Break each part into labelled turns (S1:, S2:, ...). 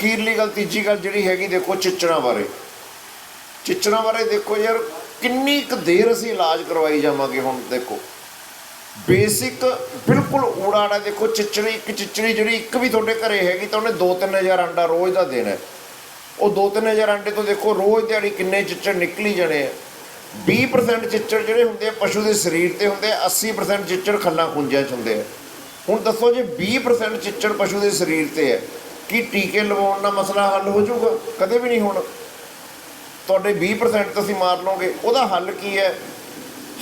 S1: ਅਖੀਰਲੀ ਗੱਲ, ਤੀਜੀ ਗੱਲ ਜਿਹੜੀ ਹੈਗੀ, ਦੇਖੋ ਚਿੱਚੜਾਂ ਬਾਰੇ। ਚਿੱਚੜਾਂ ਬਾਰੇ ਦੇਖੋ ਯਾਰ, ਕਿੰਨੀ ਕੁ ਦੇਰ ਅਸੀਂ ਇਲਾਜ ਕਰਵਾਈ ਜਾਵਾਂਗੇ ਹੁਣ ਦੇਖੋ। ਬੇਸਿਕ ਬਿਲਕੁਲ ਊੜਾੜਾ ਦੇਖੋ, ਚਿੱਚੜੀ, ਇੱਕ ਚਿੱਚੜੀ ਜਿਹੜੀ ਇੱਕ ਵੀ ਤੁਹਾਡੇ ਘਰੇ ਹੈਗੀ, ਤਾਂ ਉਹਨੇ 2-3000 ਅੰਡਾ ਰੋਜ਼ ਦਾ ਦੇਣਾ ਹੈ। ਉਹ 2-3000 ਅੰਡੇ ਤੋਂ ਦੇਖੋ, ਰੋਜ਼ ਦਿਹਾੜੀ ਕਿੰਨੇ ਚਿੱਚੜ ਨਿਕਲੀ ਜਾਣੇ ਆ। 20% ਚਿੱਚੜ ਜਿਹੜੇ ਹੁੰਦੇ ਆ, ਪਸ਼ੂ ਦੇ ਸਰੀਰ ਤੇ ਹੁੰਦੇ ਆ 80% ਚਿੱਚੜ ਖੱਲਾਂ ਖੁੰਝਾਂ 'ਚ ਹੁੰਦੇ ਆ। ਹੁਣ ਦੱਸੋ ਜੇ 20% ਚਿੱਚੜ ਪਸ਼ੂ ਦੇ ਸਰੀਰ ਤੇ ਹੈ ਕੀ ਟੀਕੇ ਲਵਾਉਣ ਨਾਲ ਮਸਲਾ ਹੱਲ ਹੋ ਜਾਊਗਾ? ਕਦੇ ਵੀ ਨਹੀਂ ਹੋਣਾ। ਤੁਹਾਡੇ 20% ਤੁਸੀਂ ਮਾਰ ਲਓਗੇ, ਉਹਦਾ ਹੱਲ ਕੀ ਹੈ?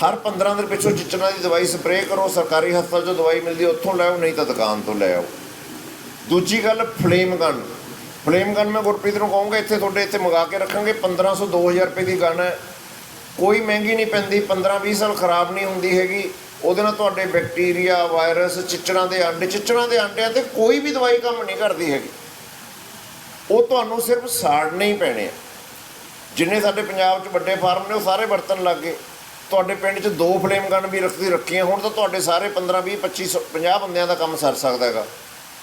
S1: ਹਰ 15 ਦਿਨ ਪਿੱਛੋਂ ਚਿੱਚੜਾਂ ਦੀ ਦਵਾਈ ਸਪਰੇਅ ਕਰੋ, ਸਰਕਾਰੀ ਹਸਪਤਾਲ 'ਚੋਂ ਦਵਾਈ ਮਿਲਦੀ ਉੱਥੋਂ ਲੈ ਆਓ, ਨਹੀਂ ਤਾਂ ਦੁਕਾਨ ਤੋਂ ਲੈ ਆਓ। ਦੂਜੀ ਗੱਲ, ਫਲੇਮ ਗਨ। ਫਲੇਮ ਗਨ ਮੈਂ ਗੁਰਪ੍ਰੀਤ ਨੂੰ ਕਹੂੰਗਾ, ਇੱਥੇ ਤੁਹਾਡੇ ਇੱਥੇ ਮੰਗਾ ਕੇ ਰੱਖਾਂਗੇ 1500 2000 ਰੁਪਏ ਦੀ ਗਨ ਹੈ। ਕੋਈ ਮਹਿੰਗੀ ਨਹੀਂ ਪੈਂਦੀ 15 20 ਸਾਲ ਖਰਾਬ ਨਹੀਂ ਹੁੰਦੀ ਹੈਗੀ। ਉਹਦੇ ਨਾਲ ਤੁਹਾਡੇ ਬੈਕਟੀਰੀਆ, ਵਾਇਰਸ, ਚਿੱਚੜਾਂ ਦੇ ਆਂਡੇ ਚਿੱਚੜਾਂ ਦੇ ਆਂਡਿਆਂ ਤੇ ਕੋਈ ਵੀ ਦਵਾਈ ਕੰਮ ਨਹੀਂ ਕਰਦੀ ਹੈਗੀ। ਉਹ ਤੁਹਾਨੂੰ ਸਿਰਫ ਸਾੜਨੇ ਹੀ ਪੈਣੇ ਆ। ਜਿੰਨੇ ਸਾਡੇ ਪੰਜਾਬ 'ਚ ਵੱਡੇ ਫਾਰਮ ਨੇ, ਉਹ ਸਾਰੇ ਵਰਤਣ ਲੱਗ ਗਏ। ਤੁਹਾਡੇ ਪਿੰਡ 'ਚ ਦੋ ਫਲੇਮ ਗਨ ਵੀ ਰੱਖਦੀ ਰੱਖੀਆਂ, ਹੁਣ ਤਾਂ ਤੁਹਾਡੇ ਸਾਰੇ 15 20 25 50 ਬੰਦਿਆਂ ਦਾ ਕੰਮ ਸਰ ਸਕਦਾ ਹੈਗਾ।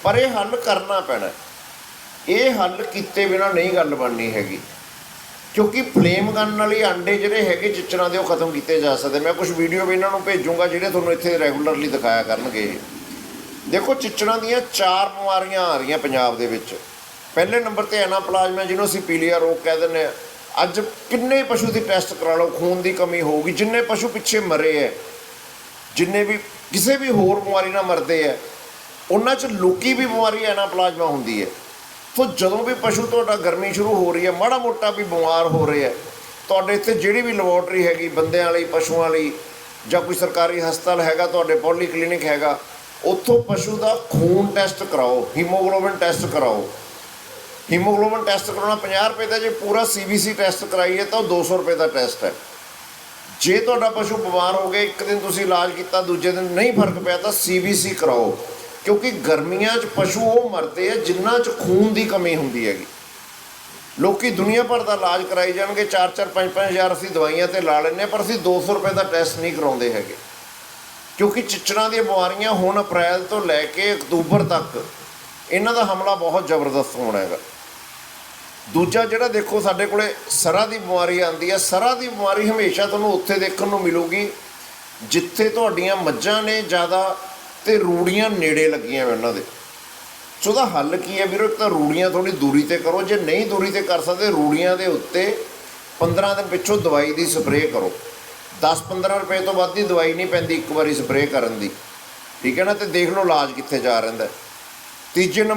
S1: ਪਰ ਇਹ ਹੱਲ ਕਰਨਾ ਪੈਣਾ। ਇਹ ਹੱਲ ਕੀਤੇ ਬਿਨਾ ਨਹੀਂ ਗੱਲ ਬਣਨੀ ਹੈਗੀ। ਕਿਉਂਕਿ ਫਲੇਮ ਗਨ ਨਾਲ ਹੀ ਆਂਡੇ ਜਿਹੜੇ ਹੈਗੇ ਚਿੱਚੜਾਂ ਦੇ ਉਹ ਖਤਮ ਕੀਤੇ ਜਾ ਸਕਦੇ ਮੈਂ ਕੁਝ ਵੀਡੀਓ ਵੀ ਇਹਨਾਂ ਨੂੰ ਭੇਜੂੰਗਾ ਜਿਹੜੇ ਤੁਹਾਨੂੰ ਇੱਥੇ ਰੈਗੂਲਰਲੀ ਦਿਖਾਇਆ ਕਰਨਗੇ। ਦੇਖੋ, ਚਿੱਚੜਾਂ ਦੀਆਂ ਚਾਰ ਬਿਮਾਰੀਆਂ ਆ ਰਹੀਆਂ ਪੰਜਾਬ ਦੇ ਵਿੱਚ। ਪਹਿਲੇ ਨੰਬਰ ਤੇ ਐਨਾਪਲਾਜ਼ਮਾ, ਜਿਹਨੂੰ ਅਸੀਂ ਪੀਲੀਆ ਰੋਗ ਕਹਿ ਦਿੰਦੇ ਆ ਅੱਜ ਕਿੰਨੇ ਪਸ਼ੂ ਦੀ ਟੈਸਟ ਕਰਾ ਲਓ, ਖੂਨ ਦੀ ਕਮੀ ਹੋਊਗੀ। ਜਿੰਨੇ ਪਸ਼ੂ ਪਿੱਛੇ ਮਰੇ ਐ, ਜਿੰਨੇ ਵੀ, ਕਿਸੇ ਵੀ ਹੋਰ ਬਿਮਾਰੀ ਨਾਲ ਮਰਦੇ ਐ, ਉਹਨਾਂ 'ਚ ਲੋਕੀ ਵੀ ਬਿਮਾਰੀ ਐਨਾਪਲਾਜ਼ਮਾ ਹੁੰਦੀ ਹੈ ਸੋ ਜਦੋਂ ਵੀ ਪਸ਼ੂ ਤੁਹਾਡਾ ਗਰਮੀ ਸ਼ੁਰੂ ਹੋ ਰਹੀ ਹੈ, ਮਾੜਾ ਮੋਟਾ ਵੀ ਬਿਮਾਰ ਹੋ ਰਿਹਾ ਤੁਹਾਡੇ ਇੱਥੇ ਜਿਹੜੀ ਵੀ ਲੈਬੋਰਟਰੀ ਹੈਗੀ, ਬੰਦਿਆਂ ਲਈ, ਪਸ਼ੂਆਂ ਲਈ, ਜਾਂ ਕੋਈ ਸਰਕਾਰੀ ਹਸਪਤਾਲ ਹੈਗਾ, ਤੁਹਾਡੇ ਪੋਲੀ ਕਲੀਨਿਕ ਹੈਗਾ, ਉੱਥੋਂ ਪਸ਼ੂ ਦਾ ਖੂਨ ਟੈਸਟ ਕਰਾਓ ਹੀਮੋਗਲੋਬਿਨ ਟੈਸਟ ਕਰਾਓ। ਹੀਮੋਗਲੋਬਿਨ ਟੈਸਟ ਕਰਾਉਣਾ 50 ਰੁਪਏ ਦਾ, ਜੇ ਪੂਰਾ ਸੀਬੀਸੀ ਟੈਸਟ ਕਰਾਈਏ ਤਾਂ ਉਹ 200 ਰੁਪਏ ਦਾ ਟੈਸਟ ਹੈ। ਜੇ ਤੁਹਾਡਾ ਪਸ਼ੂ ਬਿਮਾਰ ਹੋ ਗਿਆ, ਇੱਕ ਦਿਨ ਤੁਸੀਂ ਇਲਾਜ ਕੀਤਾ, ਦੂਜੇ ਦਿਨ ਨਹੀਂ ਫ਼ਰਕ ਪਿਆ, ਤਾਂ ਸੀਬੀਸੀ ਕਰਾਓ। ਕਿਉਂਕਿ ਗਰਮੀਆਂ 'ਚ ਪਸ਼ੂ ਉਹ ਮਰਦੇ ਆ ਜਿਨ੍ਹਾਂ 'ਚ ਖੂਨ ਦੀ ਕਮੀ ਹੁੰਦੀ ਹੈਗੀ। ਲੋਕੀ ਦੁਨੀਆ ਭਰ ਦਾ ਇਲਾਜ ਕਰਾਈ ਜਾਣਗੇ 4-4 5-5 ਹਜ਼ਾਰ ਅਸੀਂ ਦਵਾਈਆਂ ਤੇ ਲਾ ਲੈਂਦੇ ਹਾਂ, ਪਰ ਅਸੀਂ 200 ਰੁਪਏ ਦਾ ਟੈਸਟ ਨਹੀਂ ਕਰਾਉਂਦੇ ਹੈਗੇ। ਕਿਉਂਕਿ ਚਿੱਚੜਾਂ ਦੀਆਂ ਬਿਮਾਰੀਆਂ ਹੁਣ ਅਪ੍ਰੈਲ ਤੋਂ ਲੈ ਕੇ ਅਕਤੂਬਰ ਤੱਕ ਇਹਨਾਂ ਦਾ ਹਮਲਾ ਬਹੁਤ ਜ਼ਬਰਦਸਤ ਹੋਣਾ ਹੈਗਾ। ਦੂਜਾ ਜਿਹੜਾ ਦੇਖੋ ਸਾਡੇ ਕੋਲੇ ਸਰਾ ਦੀ ਬਿਮਾਰੀ ਆਉਂਦੀ ਹੈ ਸਰਾ ਦੀ ਬਿਮਾਰੀ ਹਮੇਸ਼ਾ ਤੁਹਾਨੂੰ ਉੱਥੇ ਦੇਖਣ ਨੂੰ ਮਿਲੂਗੀ ਜਿੱਥੇ ਤੁਹਾਡੀਆਂ ਮੱਝਾਂ ਨੇ ਜ਼ਿਆਦਾ ਤੇ ਰੂੜੀਆਂ ਨੇੜੇ ਲੱਗੀਆਂ ਹੋਈਆਂ ਉਹਨਾਂ ਦੇ। ਸੋ ਉਹਦਾ ਹੱਲ ਕੀ ਹੈ ਵੀਰੋ? ਇੱਕ ਤਾਂ ਰੂੜੀਆਂ ਥੋੜੀ ਦੂਰੀ ਤੇ ਕਰੋ। ਜੇ ਨਹੀਂ ਦੂਰੀ ਤੇ ਕਰ ਸਕਦੇ, ਰੂੜੀਆਂ ਦੇ ਉੱਤੇ 15 ਦਿਨ ਪਿੱਛੋਂ ਦਵਾਈ ਦੀ ਸਪਰੇਅ ਕਰੋ। 10-15 ਰੁਪਏ ਤੋਂ ਵੱਧ ਦੀ ਦਵਾਈ ਨਹੀਂ ਪੈਂਦੀ ਇੱਕ ਵਾਰੀ ਸਪਰੇਅ ਕਰਨ ਦੀ। ਠੀਕ ਹੈ ਨਾ? ਤੇ ਦੇਖ ਲਓ ਇਲਾਜ ਕਿੱਥੇ ਜਾ ਰਹਿੰਦਾ ਤੀਜੇ ਨੰਬਰ